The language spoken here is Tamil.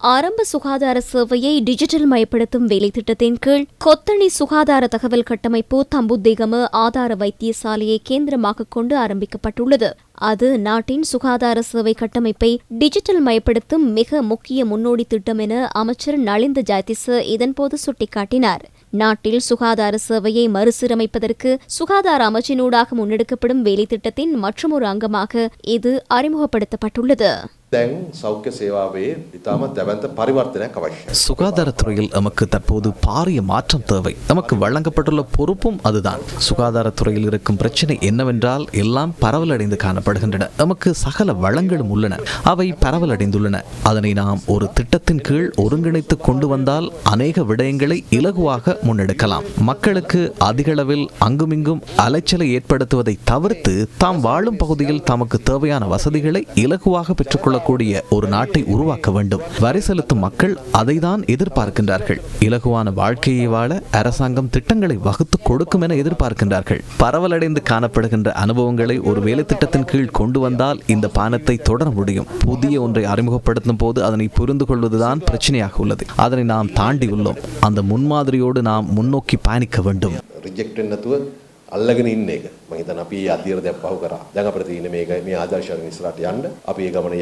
ஆரம்ப சுகாதார சேவையை டிஜிட்டல் மயப்படுத்தும் வேலை திட்டத்தின் கீழ் கொத்தணி சுகாதார தகவல் கட்டமைப்பு தம்புத்தேகம ஆதார வைத்தியசாலையை கேந்திரமாக கொண்டு ஆரம்பிக்கப்பட்டுள்ளது. அது நாட்டின் சுகாதார சேவை கட்டமைப்பை டிஜிட்டல் மயப்படுத்தும் மிக முக்கிய முன்னோடி திட்டம் என அமைச்சர் நளிந்த ஜாயதிச இதன்போது சுட்டிக்காட்டினார். நாட்டில் சுகாதார சேவையை மறுசீரமைப்பதற்கு சுகாதார அமைச்சினூடாக முன்னெடுக்கப்படும் வேலைத்திட்டத்தின் மற்றொரு அங்கமாக இது அறிமுகப்படுத்தப்பட்டுள்ளது. දැන් සෞඛ්‍ය සේවාවේ ඉතාමත් දැවන්ත පරිවර්තනයක් අවශ්‍යයි. சுகாதாரத்துறையில் நமக்கு தற்போது பாரிய மாற்றம் தேவை நமக்கு வழங்கப்பட்டுள்ள பொறுப்பும் அதுதான் சுகாதாரத்துறையில் இருக்கும் பிரச்சனை என்னவென்றால் எல்லாம் பரவலடைந்து காணப்படுகின்றன நமக்கு சகல வளங்களும் உள்ளன அவை பரவலடைந்துள்ளன அதனை நாம் ஒரு திட்டத்தின் கீழ் ஒருங்கிணைத்து கொண்டு வந்தால் அநேக விடயங்களை இலகுவாக முன்னெடுக்கலாம் மக்களுக்கு அதிகளவில் அங்குமிங்கும் அலைச்சலை ஏற்படுத்துவதை தவிர்த்து தாம் வாழும் பகுதியில் தமக்கு தேவையான வசதிகளை இலகுவாக பெற்றுக்கொள்ளக்கூடிய ஒரு நாட்டை உருவாக்க வேண்டும் வரி செலுத்தும் மக்கள் அதைதான் எதிர்பார்க்கின்றார்கள் இலகுவான வாழ்க்கையை வாழ அரசாங்கம் திட்டங்களை வகுத்து கொடுக்கும் என எதிர்பார்க்கின்றார்கள் பரவலடைந்து காணப்படுகின்ற அனுபவங்களை ஒரு வேலை திட்டத்தின் கீழ் கொண்டு வந்தால் இந்த பானத்தை தொடர முடியும் புதிய ஒன்றை அறிமுகப்படுத்தும் போது அதனை புரிந்து கொள்வதுதான் பிரச்சனையாக உள்ளது அதனை நாம் தாண்டி உள்ளோம் அந்த முன்மாதிரியோடு நாம் முன்னோக்கி பயணிக்க வேண்டும் රිජෙක්ට් වෙන්නේ නැතුව අල්ලගෙන ඉන්න එක. මම හිතන්නේ අපි ඒ අධීර දෙයක් පහු කරා. දැන් අපිට තියෙන්නේ මේක මේ ආදර්ශයෙන් ඉස්සරහට යන්න. අපි ඒ ගමන යමු.